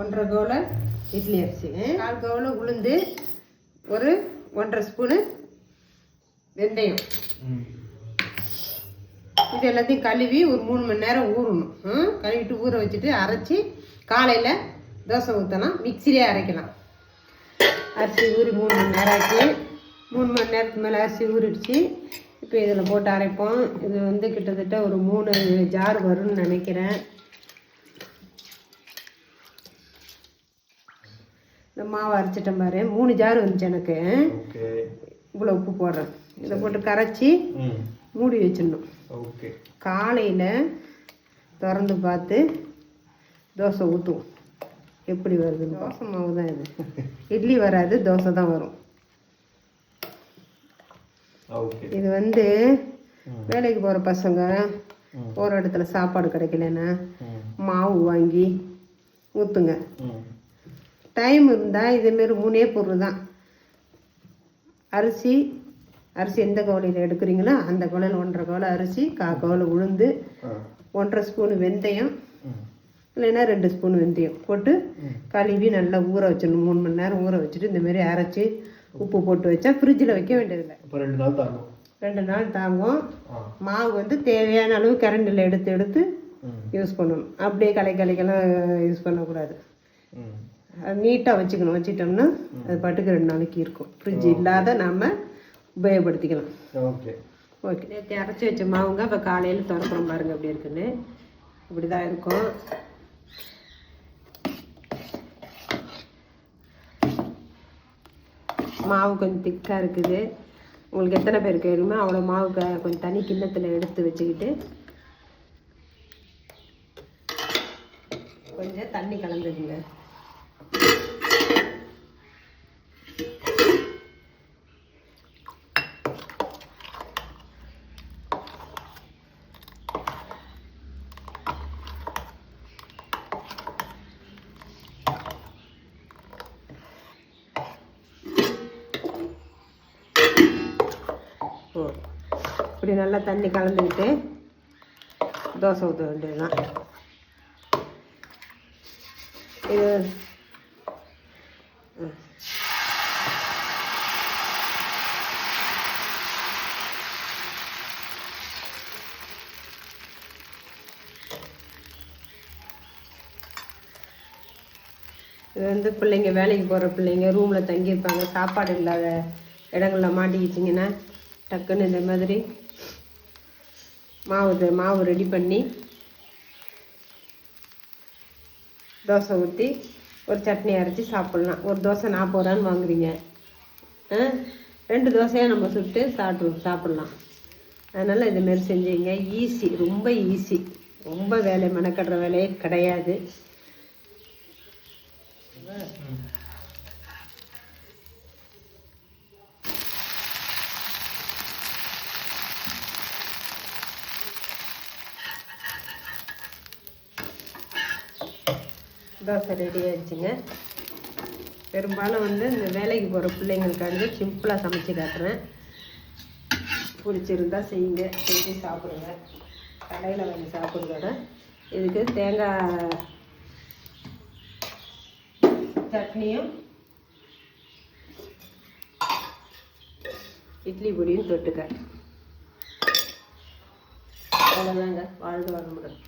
ஒன்றரை கவுல இட்லி அரிசி. கால் கவுல உளுந்து ஒரு ஒன்றரை ஸ்பூனு வெந்தயம். இது எல்லாத்தையும் கழுவி ஒரு மூணு மணி நேரம் ஊறணும். கழுவிட்டு ஊற வச்சுட்டு அரைச்சி காலையில் தோசை ஊற்றலாம் மிக்சிலே அரைக்கலாம். அரிசி ஊறி மூணு மணி நேரம் ஆச்சு. மூணு மணி நேரத்துக்கு மேலே அரிசி ஊறிடுச்சு. இப்போ இதில் போட்டு அரைப்போம். இது வந்து கிட்டத்தட்ட ஒரு மூணு ஜார் வரும்னு நினைக்கிறேன். இந்த மாவு அரைச்சிட்டேன் பாரு. மூணு ஜார் வந்துச்சு எனக்கு. ஓகே. இவ்வளோ உப்பு போடுறேன். இதை போட்டு கரைச்சி மூடி வச்சிடணும். ஓகே. காலையில் திறந்து பார்த்து தோசை ஊற்றுவோம் எப்படி வருதுன்னு தோசை மாவு தான் இது. இட்லி வராது தோசை தான் வரும். ஓகே. இது வந்து. வேலைக்கு போகிற பசங்க. போகிற இடத்துல சாப்பாடு கிடைக்கலன்னா மாவு வாங்கி ஊற்றுங்க டைம் இருந்தால் இதேமாரி மூணே பொருள் தான் அரிசி அரிசி எந்த கவலையில் எடுக்கிறீங்களோ அந்த கவலையில் ஒன்றரை கவலை அரிசி கா கவலை உளுந்து ஒன்றரை ஸ்பூன் வெந்தயம் இல்லைன்னா ரெண்டு ஸ்பூன் வெந்தயம் போட்டு. கழுவி நல்லா ஊற வச்சிடணும். மூணு மணி நேரம் ஊற வச்சுட்டு இந்த மாதிரி அரைச்சி உப்பு போட்டு வச்சா ஃப்ரிட்ஜில் வைக்க வேண்டியதில்லை. ரெண்டு நாள் தாங்கும். ரெண்டு நாள் தாங்கும். மாவு வந்து தேவையான அளவு கரண்டில் எடுத்து எடுத்து யூஸ் பண்ணணும். அப்படியே கலை கலைக்கெல்லாம் யூஸ் பண்ணக்கூடாது. நீட்டாக வச்சுக்கணும். வச்சுட்டோம்னா அது பாட்டுக்கு ரெண்டு நாளைக்கு இருக்கும். ஃப்ரிட்ஜ் இல்லாத நாம் உபயோகப்படுத்திக்கலாம். ஓகே ஓகே நேற்று அரைச்சி வச்ச மாவுங்க இப்போ காலையில் திறக்கிறோம் பாருங்க எப்படி இருக்குன்னு. இப்படி தான் இருக்கும். மாவு கொஞ்சம் திக்காக இருக்குது. உங்களுக்கு எத்தனை பேருக்கு வேணுமோ அவ்வளோ மாவு கொஞ்சம் தனி கிண்ணத்தில் எடுத்து வச்சுக்கிட்டு கொஞ்சம் தண்ணி கலந்துக்குங்க. இப்படி நல்லா தண்ணி கலந்துக்கிட்டு தோசை ஊற்ற வேண்டியதுதான். இது இது வந்து பிள்ளைங்க வேலைக்கு போகிற பிள்ளைங்க ரூமில் தங்கியிருப்பாங்க சாப்பாடு இல்லாத இடங்களில் மாட்டிக்கிச்சிங்கன்னா டக்குன்னு இந்த மாதிரி மாவு மாவு ரெடி பண்ணி தோசை ஊற்றி ஒரு சட்னி அரைச்சி சாப்பிட்லாம். ஒரு தோசை நாற்பது ரூபான்னு வாங்குறீங்க ரெண்டு தோசையாக நம்ம சுட்டு சாப்பிட்டு சாப்பிட்லாம். அதனால் இதுமாரி செஞ்சீங்க. ஈஸி ரொம்ப ஈஸி ரொம்ப வேலை மெனக்கடுற வேலையே கிடையாது. தோசை ரெடி ஆயிடுச்சுங்க. பெரும்பாலும் வந்து இந்த வேலைக்கு போகிற பிள்ளைங்களுக்காண்டி சிம்பிளாக சமைச்சு காட்டுறேன். பிடிச்சிருந்தா செய்யுங்க செஞ்சு சாப்பிடுங்க. கடையில் வாங்கி சாப்பிட்றதோட இதுக்கு தேங்காய் சட்னியும் இட்லி பொடியும் தொட்டுக்க. அவ்வளோதாங்க வாழ்க வளமுடன்.